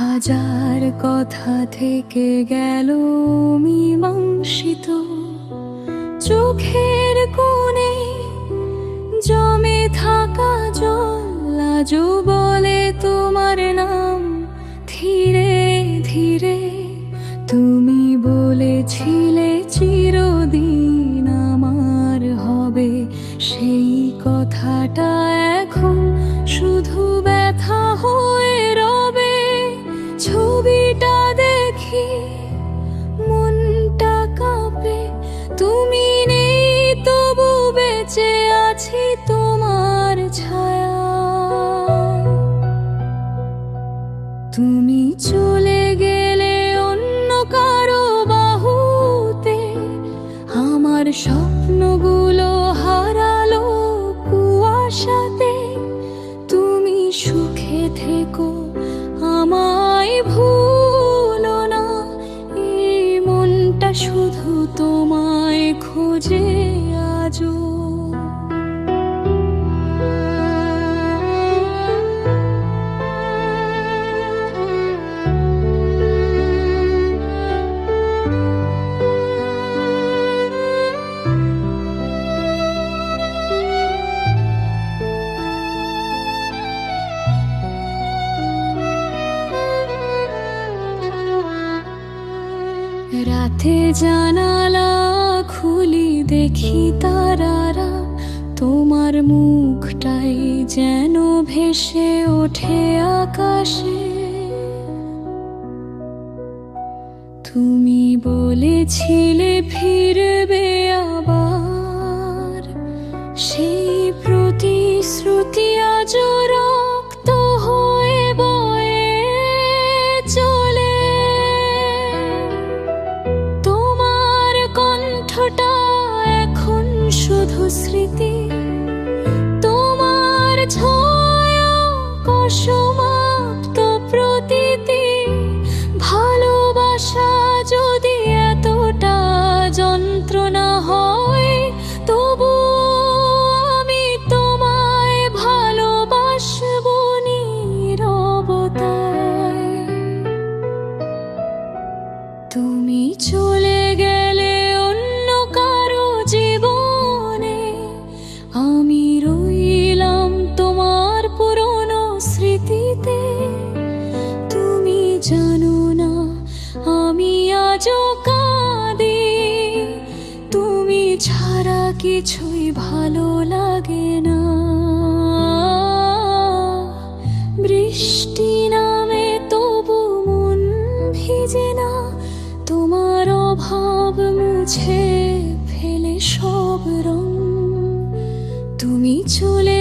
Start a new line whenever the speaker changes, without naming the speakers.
হাজার কথা থেকে গেল মীমাংসিত। চোখের কোণে জমে থাকা জল আজও বলে তোমার নাম। ধীরে ধীরে তুমি বলেছিলে চিরদিন আমার হবে সেই কথাটা তুমি চলে গেলে অন্য কারও বাহুতে আমার স্বপ্নগুলো হারালো কুয়াশাতে। তুমি সুখে থেকো, আমায় ভুলো না। এই মনটা শুধু তোমায় খোঁজে আজও। রাতে জানালা খুলি দেখি তারারা। তোমার মুখটাই যেন ভেসে ওঠে আকাশে। তুমি বলেছিলে ফিরবে স্মৃতি তোমার ছায়া কসমাপ্ত জানো না, আমি আজও কাঁদি। তুমি ছাড়া কিছুই ভালো লাগে না। বৃষ্টি নামে তবু মন ভিজে না, তোমার অভাব মুছে ফেলে সব রং। তুমি চলে